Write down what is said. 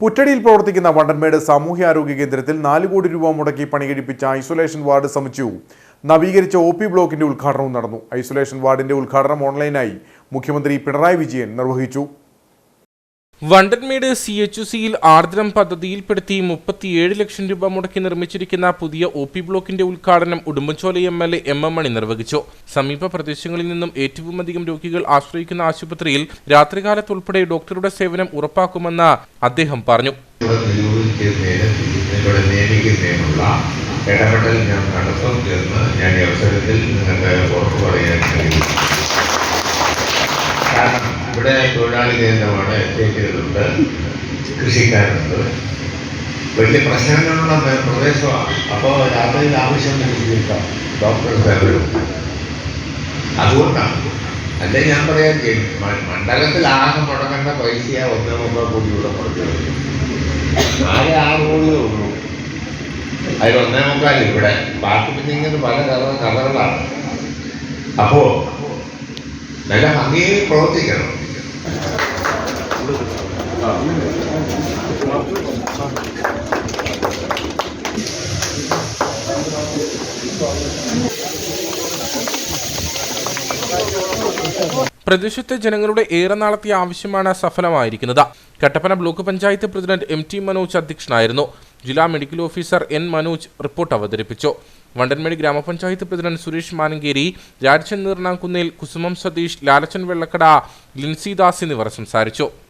പുറ്റടിയിൽ പ്രവർത്തിക്കുന്ന വണ്ടൻമേട് സാമൂഹ്യാരോഗ്യ കേന്ദ്രത്തിൽ നാല് കോടി രൂപ മുടക്കി പണികഴിപ്പിച്ച ഐസൊലേഷൻ വാർഡ് സമുച്ചയവും നവീകരിച്ച ഒ പി ബ്ലോക്കിന്റെ ഉദ്ഘാടനവും നടന്നു. ഐസൊലേഷൻ വാർഡിന്റെ ഉദ്ഘാടനം ഓൺലൈനായി മുഖ്യമന്ത്രി പിണറായി വിജയൻ നിർവഹിച്ചു. വണ്ടൻമേട് സി എച്ച് സിയിൽ ആർദ്രം പദ്ധതിയിൽപ്പെടുത്തി മുപ്പത്തിയേഴ് ലക്ഷം രൂപ മുടക്കി നിർമ്മിച്ചിരിക്കുന്ന പുതിയ ഒ പി ബ്ലോക്കിന്റെ ഉദ്ഘാടനം Udumbanchola M L A M M Mani നിർവഹിച്ചു. സമീപ പ്രദേശങ്ങളിൽ നിന്നും ഏറ്റവുമധികം രോഗികൾ ആശ്രയിക്കുന്ന ആശുപത്രിയിൽ രാത്രികാലത്തുൾപ്പെടെ ഡോക്ടറുടെ സേവനം ഉറപ്പാക്കുമെന്ന് അദ്ദേഹം പറഞ്ഞു. ഇടപെടൽ ഞാൻ നടത്തും എന്ന് ഞാൻ ഈ അവസരത്തിൽ നിങ്ങൾക്ക് ഉറപ്പ് ഇവിടെ തൊഴിലാളി കേന്ദ്രമാണ് എസ്റ്റേറ്റുകളുണ്ട് കൃഷിക്കാരുണ്ട്. വലിയ പ്രശ്നങ്ങളുള്ള പ്ര- പ്രദേശമാണ് അപ്പോൾ രാത്രിയിൽ ആവശ്യമുണ്ടെങ്കിൽ ഡോക്ടർ തരും അതുകൊണ്ടാണ്. അല്ലെ ഞാൻ പറയാൻ ചെയ്യും മണ്ഡലത്തിൽ ആകെ മുടങ്ങേണ്ട പൈസയാ ഒന്നേ മുമ്പ് കൂടി ഇവിടെ മുടക്കുന്നത് ആകെ ആറ് കോടിയേ ഉള്ളൂ. അതിൽ ഒന്നേ മുക്കാൽ ഇവിടെ. ബാക്കി പിന്നെ ഇങ്ങനെ പല കഥ കഥകളാണ്. അപ്പോ നല്ല ഭംഗിയിൽ പ്രവർത്തിക്കണം. പ്രദേശത്തെ ജനങ്ങളുടെ ഏറെ നാളത്തെ ആവശ്യമാണ് സഫലമായിരിക്കുന്നത്. Kattappana block panchayat president M T Manoj അധ്യക്ഷനായിരുന്നു. ജില്ലാ medical officer N Manoj report അവതരിപ്പിച്ചു. വണ്ടൻമേടി ഗ്രാമപഞ്ചായത്ത് പ്രസിഡന്റ് സുരേഷ് മാനങ്കേരി രാജൻ കുസുമം സതീഷ് ലാലച്ചൻ വെള്ളക്കട ലിൻസി ദാസ് എന്നിവർ സംസാരിച്ചു.